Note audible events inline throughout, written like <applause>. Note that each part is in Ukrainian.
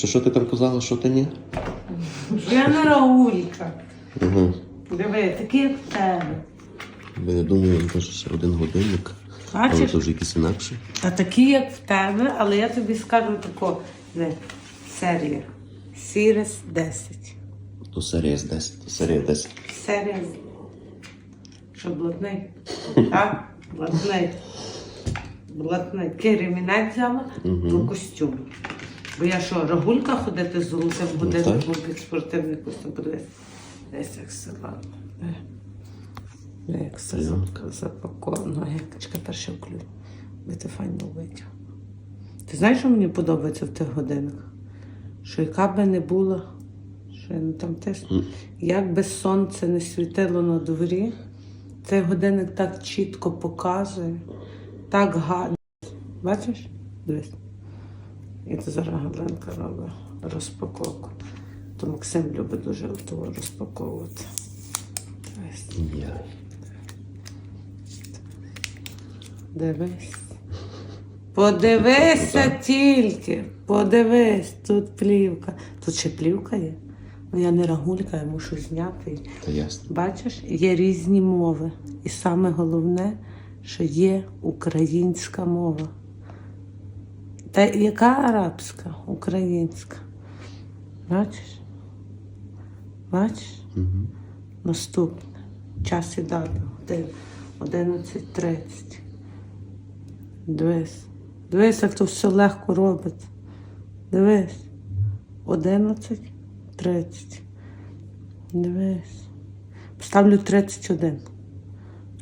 Що, що ти там казала, що ти ні? Я не. Угу. Диви, такий як в тебе. Бо я думаю, він каже, що один годинник, але Бачиш? то вже якийсь інакший. А такий, як в тебе, але я тобі скажу тако. Диви, серія. Сірес 10. То серія з 10, то серія 10. Серія. з- Що блатний? <laughs> Так? Блатний. Блатний. Такий ремінець взяла по костюму. Бо я що, рагулька ходити з золотим годинником під спортивний костюм? Подивись. Десь як села. Як все Пленка. запаковано. Як чекай, перше вклю. Би ти файно витяг. Ти знаєш, що мені подобається в тих годинниках? Що яка би не була, що я не там тисну, як би сонце не світило на дворі, цей годинник так чітко показує, так гарно. Бачиш? Дивись. І це зараз Галенка робить розпаковку. То Максим любить дуже того розпаковувати. Дивись. Дивись. Подивися тільки. Подивись, тут плівка. Тут ще плівка є. Ну я не рагулька, я мушу зняти. Та ясно. Бачиш, є різні мови. І саме головне, що є українська мова. Та яка арабська? Українська. Бачиш? Бачиш? Угу. Наступне. Час і дата. 11.30. Дивись. Дивись, як то все легко робить. Дивись. 11.30. Дивись. Поставлю 31.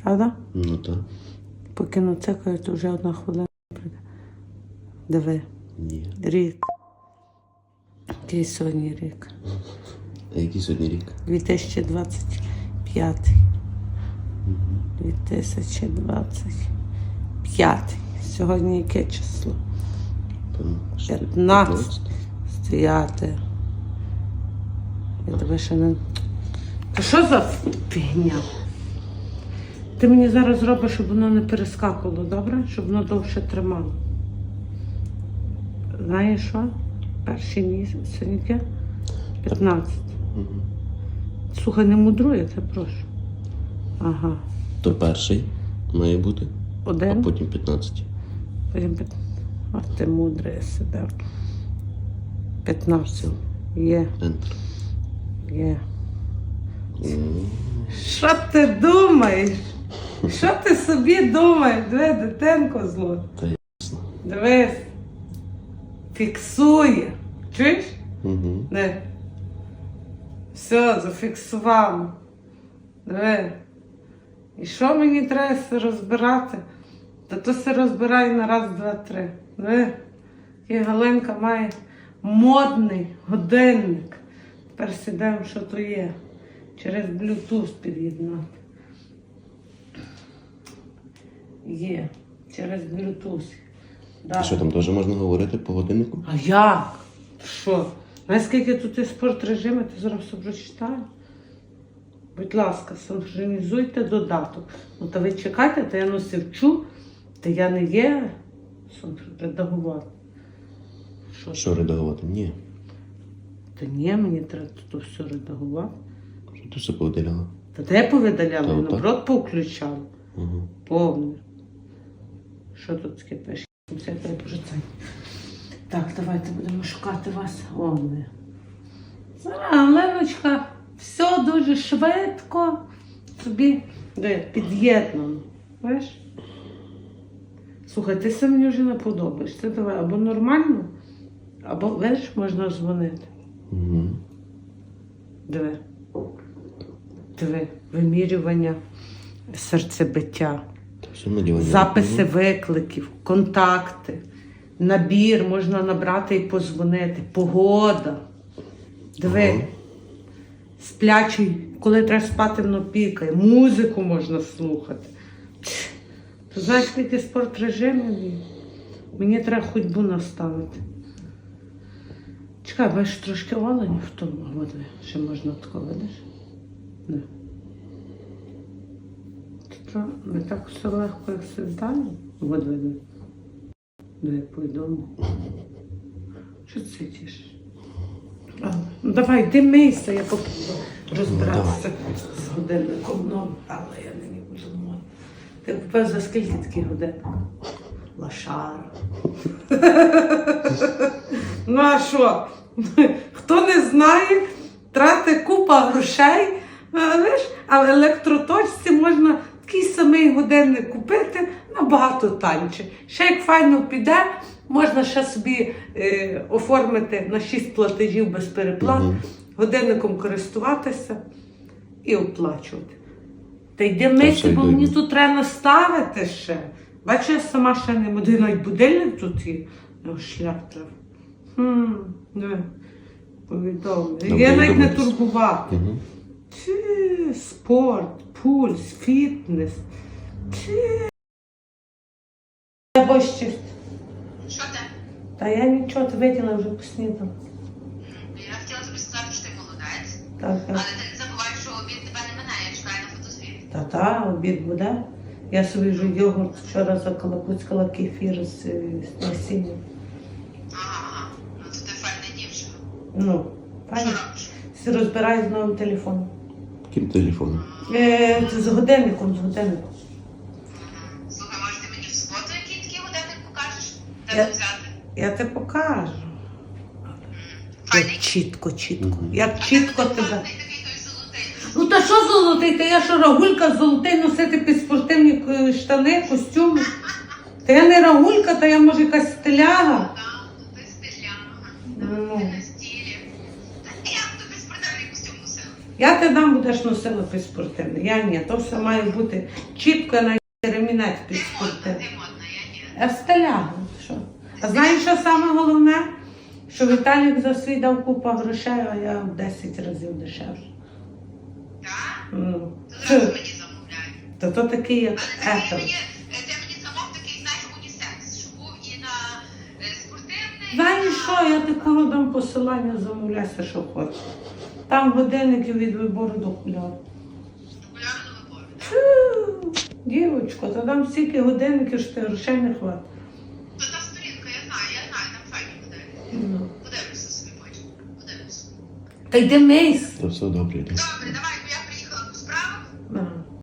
Правда? Ну так. Поки нацикаю, то вже одна хвилина. Диви. Ні. Рік. Який сьогодні рік? А який сьогодні рік? 2025. 2025. Сьогодні яке число? Певно, що 15. Стояти. Я тебе ще не. Та що за фігня? Ти мені зараз зробиш, щоб воно не перескакувало, добре? Щоб воно довше тримало. Знаєш що? Перший місяць, сьогодні яке? 15. Угу. Слухай, не тебе прошу. Ага. То перший має бути, а потім 15. Потім п'ят- А ти мудрий сидив. 15. Є, Ентер. є. Що ти думаєш? Що ти собі думаєш? Диви, дитинко зло. Та ясно. Дивись. Фіксує. Чуєш? Угу. Не. Все, зафіксувало. Диви. І що мені треба все розбирати? Та то все розбирай на раз, два, три. Диви. І Галинка має модний годинник. Тепер сідемо, що то є. Через Bluetooth під'єднати. Є. Через Bluetooth. Да. Що там теж можна говорити по годиннику? А як? Що? Знаєш, скільки тут є спорт режиму, ти зараз все прочитаю. Будь ласка, синхронізуйте додаток. Ну та ви чекайте, та я носив вчу, та я не є редагувати. Що? Що редагувати? Ні. Та ні, мені треба тут все редагувати. Що ти все повиділяла? Та де повидаляла, наоборот повключала. Угу. Повне. Що тут таке пише? Все це вже це. Так, давайте будемо шукати вас. О, ми. Зараз, Леночка, все дуже швидко. Собі під'єднано. Бачиш? Слухай, ти все мені вже не подобаєш. Ти давай або нормально, або видиш, можна дзвонити. Угу. Диви. Диви, вимірювання серцебиття. Записи викликів, контакти, набір можна набрати і позвонити, погода. Диви, Ага. сплячий, коли треба спати, воно пікає, музику можна слухати. Ти знаєш, скільки спорт режимів? Мені треба ходьбу наставити. Чекай, бачиш трошки оленів в тому. Ще можна тако, видиш? Не. Що, не так все легко, як здалі? От видно. Де повідомлення. Що? А, Ну давай, йди мийся, я поки розбиратися з годинником. Ну, але я не буду. Ти купив за скільки такий годинник? Лошара. <laughs> ну а що? Хто не знає, трати купа грошей, але, але електроточці можна такий самий годинник купити набагато танче. Ще як файно піде, можна ще собі е, оформити на 6 платежів без переплат, Мгм. годинником користуватися і оплачувати. Та йди мити, бо мені тут треба наставити ще. Бачу, я сама ще не буду, навіть будильник тут є. Його шлях треба. Хм, диви, повідомлення. Я навіть не турбувати. Угу. Чи спорт, пульс, фітнес. Чи. Я борщ. Що ти? Та я нічого, ти виділа вже поснідала. Я хотіла тобі сказати, що ти молодець, Так, але ти не забувай, що обід тебе не минає, я чекаю на фотозвіт. Та та, обід буде. Я собі вже йогурт вчора закалапуцькала кефір з, е, з насінням. Ага. Ну то ти файна дівчина. Ну, Що пані, робиш? розбираю з новим телефоном. Яким телефоном? Е, з годинником, з годинником. Слухай, може ти мені в суботу який такий годинник покажеш? Де Я- взяти? Я тебе покажу. Файний? Як чітко, чітко. Мгм. Як А чітко той тебе. класний такий той золотий? Ну та що золотий? Та я що рагулька золотий носити під спортивні е, штани, костюми. Та я не рагулька, та я може якась стиляга. Так, ну ти стиляга, Ну. ти на стілі. Та я б тобі спортивний костюм носила. Я ти дам будеш носила під спортивний. Я ні, то все має бути чітко на ремінець Ти під ти модна, я ні. Я стиляга. Що? А знаєш, що саме головне? Що Віталік за свій дав купу грошей, а я в 10 разів дешевше. Так? Ну, То це- мені замовляй. Та то такий, як ти е, ти такий, знаєш, щоб був і на е, спортивний. Знаєш що, я такого дам посилання, замовляйся, що хочеш. Там годинники від вибору до кольору. Окуляри до вибору, Дівочко, то там стільки годинників, що ти грошей не хватить. То та сторінка, я знаю, я знаю, там файні годинники. Подивимося собі потім. Подивлюся. Та йди мись. Все добре. Добре, давай